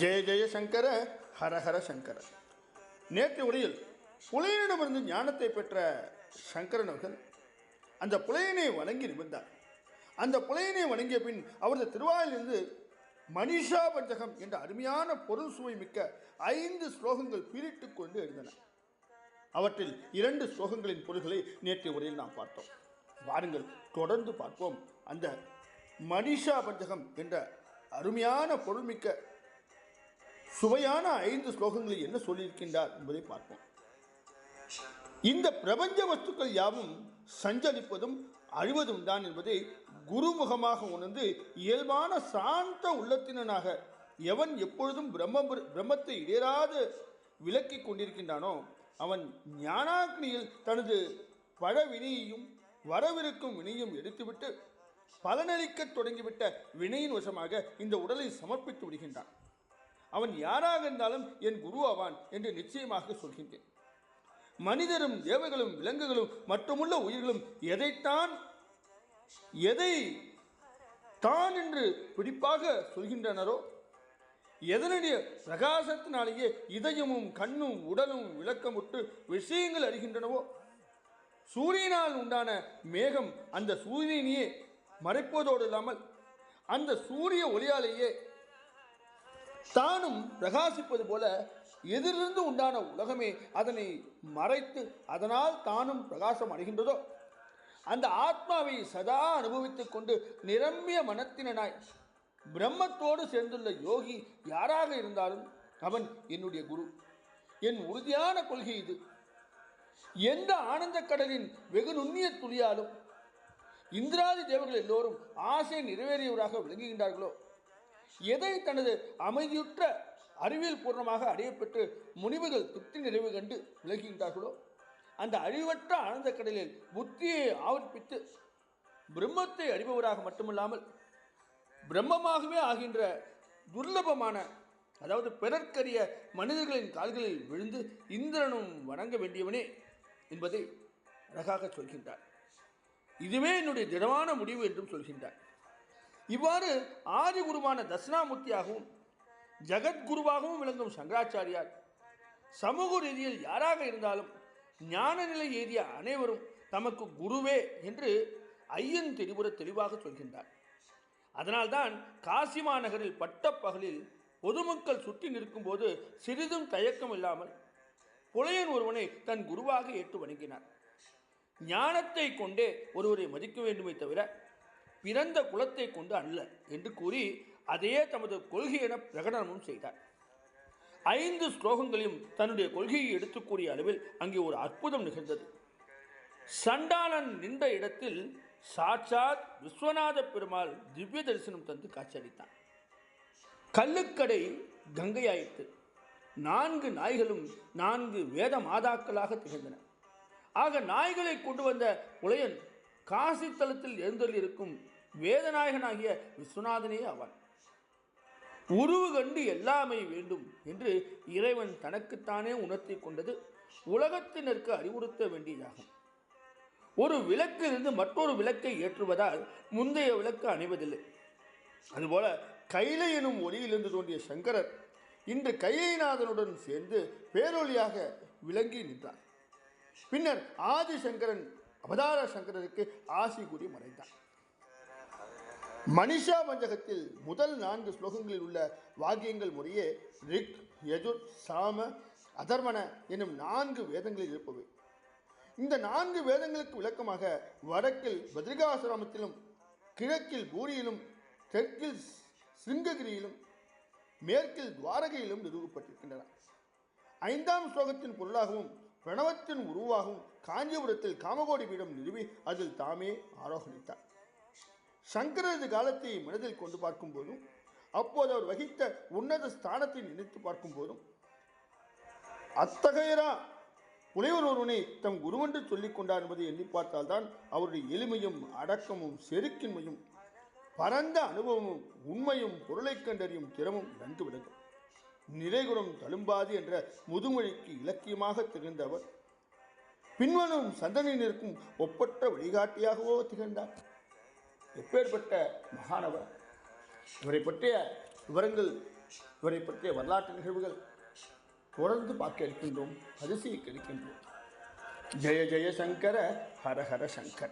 ஜெய ஜெய சங்கர ஹரஹர சங்கர. நேற்று உரையில் புலையனிடமிருந்து ஞானத்தை பெற்ற சங்கரன் அவர்கள் அந்த புலையனை வணங்கி நிமிர்ந்தார். அந்த புலையனை வணங்கிய பின் அவரது திருவாயிலிருந்து மனிஷா பஞ்சகம் என்ற அருமையான பொருள் சுவை மிக்க ஐந்து ஸ்லோகங்கள் பீரிட்டு கொண்டு எழுந்தன. அவற்றில் இரண்டு ஸ்லோகங்களின் பொருள்களை நேற்றைய உரையில் நாம் பார்த்தோம். வாருங்கள் தொடர்ந்து பார்ப்போம். அந்த மனிஷா பஞ்சகம் என்ற அருமையான பொருள்மிக்க சுவையான ஐந்து ஸ்லோகங்களில் என்ன சொல்லியிருக்கின்றார் என்பதை பார்ப்போம். இந்த பிரபஞ்ச வஸ்துக்கள் யாவும் சஞ்சரிப்பதும் அழிவதும் தான் என்பதை குருமுகமாக உணர்ந்து இயல்பான சாந்த உள்ளத்தினனாக எவன் எப்பொழுதும் பிரம்ம பிரம்மத்தை இடையராது விலக்கி கொண்டிருக்கின்றானோ அவன் ஞானாக்னியில் தனது பழவினையையும் வரவிருக்கும் வினையும் எடுத்துவிட்டு பலனளிக்கத் தொடங்கிவிட்ட வினையின் வசமாக இந்த உடலை சமர்ப்பித்து விடுகின்றான். அவன் யாராக இருந்தாலும் என் குரு ஆவான் என்று நிச்சயமாக சொல்கின்றேன். மனிதரும் தேவைகளும் விலங்குகளும் மற்றுமுள்ள உயிர்களும் எதைத்தான் எதை தான் என்று பிடிப்பாக சொல்கின்றனரோ எதனுடைய பிரகாசத்தினாலேயே இதயமும் கண்ணும் உடலும் விளக்கமுட்டு விஷயங்கள் அறிகின்றனவோ சூரியனால் உண்டான மேகம் அந்த சூரியனையே மறைப்பதோடு இல்லாமல் அந்த சூரிய ஒளியாலேயே தானும் பிரகாசிப்பது போல எதிலிருந்து உண்டான உலகமே அதனை மறைத்து அதனால் தானும் பிரகாசம் அடைகின்றதோ? அந்த ஆத்மாவை சதா அனுபவித்துக் கொண்டு நிரம்பிய மனத்தினனாய் பிரம்மத்தோடு சேர்ந்துள்ள யோகி யாராக இருந்தாலும் அவன் என்னுடைய குரு. என் உறுதியான கொள்கை இது. எந்த ஆனந்த கடலின் வெகு நுண்ணிய துளியாலும் இந்திராதி தேவர்கள் எல்லோரும் ஆசை நிறைவேறியவராக விளங்குகின்றார்களோ? எதை தனது அமைதியுற்ற அறிவியல் பூர்ணமாக அறியப்பெற்று முனிவுகள் திருப்தி நிறைவு கண்டு விலகுகின்றார்களோ? அந்த அழிவற்ற ஆனந்த கடலில் புத்தியை ஆவர்ப்பித்து பிரம்மத்தை அறிபவராக மட்டுமல்லாமல் பிரம்மமாகவே ஆகின்ற துர்லபமான அதாவது பிறர்க்கரிய மனிதர்களின் கால்களில் விழுந்து இந்திரனும் வணங்க வேண்டியவனே என்பதை அழகாக சொல்கின்றார். இதுவே என்னுடைய திடமான முடிவு என்றும் சொல்கின்றார். இவ்வாறு ஆதி குருவான தட்சிணாமூர்த்தியாகவும் ஜெகத்குருவாகவும் விளங்கும் சங்கராச்சாரியார் சமூக ரீதியில் யாராக இருந்தாலும் ஞான நிலை ஏறிய அனைவரும் தமக்கு குருவே என்று ஐயன் தெளிவுற தெளிவாக சொல்கின்றார். அதனால்தான் காசி மாநகரில் பட்டப்பகலில் பொதுமக்கள் சுற்றி நிற்கும்போது சிறிதும் தயக்கம் இல்லாமல் புலையன் ஒருவனை தன் குருவாக ஏற்று வணங்கினார். ஞானத்தை கொண்டே ஒருவரை மதிக்க வேண்டுமே தவிர பிறந்த குலத்தை கொண்டு அல்ல என்று கூறி அதையே தமது கொள்கை என பிரகடனமும் செய்தார். ஐந்து ஸ்லோகங்களையும் தன்னுடைய கொள்கையை எடுத்துக் கூறிய அளவில் அங்கே ஒரு அற்புதம் நிகழ்ந்தது. சண்டாளன் நின்ற இடத்தில் சாட்சாத் விஸ்வநாத பெருமாள் திவ்ய தரிசனம் தந்து காட்சியளித்தான். கல்லுக்கடை கங்கையாயிற்று. நான்கு நாய்களும் நான்கு வேத மாதாக்களாக திகழ்ந்தன. ஆக நாய்களை கொண்டு வந்த உலையன் காசி தலத்தில் வேதநாயகனாகிய விஸ்வநாதனே அவன் உருவு கண்டு எல்லாமே வேண்டும் என்று இறைவன் தனக்குத்தானே உணர்த்தி கொண்டது உலகத்தினருக்கு அறிவுறுத்த வேண்டியதாகும். ஒரு விளக்கிலிருந்து மற்றொரு விளக்கை ஏற்றுவதால் முந்தைய விளக்கு அணிவதில்லை. அதுபோல கைலை எனும் ஒளியிலிருந்து தோன்றிய சங்கரர் இன்று கைலைநாதனுடன் சேர்ந்து பேரொழியாக விளங்கி நின்றார். பின்னர் ஆதிசங்கரன் அவதார சங்கரருக்கு ஆசி கூறி மறைந்தார். மனிஷா வஞ்சகத்தில் முதல் நான்கு ஸ்லோகங்களில் உள்ள வாக்கியங்கள் முறையே ரிக் யஜுர் சாம அதர்வன என்னும் நான்கு வேதங்களில் இருப்பவை. இந்த நான்கு வேதங்களுக்கு விளக்கமாக வடக்கில் பத்ரிகாசிரமத்திலும் கிழக்கில் பூரியிலும் தெற்கில் சிங்ககிரியிலும் மேற்கில் துவாரகையிலும் நிறுவப்பட்டிருக்கின்றன ஐந்தாம் ஸ்லோகத்தின் பொருளாகவும் பிரணவத்தின் உருவாகும் காஞ்சிபுரத்தில் காமகோடி பீடம் நிறுவி அதில் தாமே ஆரோகணித்தார். சங்கரது காலத்தை மனதில் கொண்டு பார்க்கும்போதும் அப்போது அவர் வகித்த உன்னத ஸ்தானத்தை நினைத்து பார்க்கும்போதும் அத்தகையரா புலைவர் ஒருவனை தம் குருவென்று சொல்லிக் கொண்டார் என்பதை எண்ணி பார்த்தால்தான் அவருடைய எளிமையும் அடக்கமும் செருக்கின்மையும் பரந்த அனுபவமும் உண்மையும் பொருளை கண்டறியும் திறமும் நன்கு விளங்கும் நிறைகுணம் தழும்பாது என்ற முதுமொழிக்கு இலக்கியமாக திகழ்ந்தவர் பின்வனும் பின்வரும் நிற்கும் ஒப்பற்ற வழிகாட்டியாகவோ திகழ்ந்தார். எப்பேற்பட்ட மகானவர் இவரை பற்றிய விவரங்கள் இவரை பற்றிய வரலாற்று நிகழ்வுகள் தொடர்ந்து பார்க்க இருக்கின்றோம் அதிசயிக்க இருக்கின்றோம். ஜெய ஜெய சங்கர ஹர ஹர சங்கர.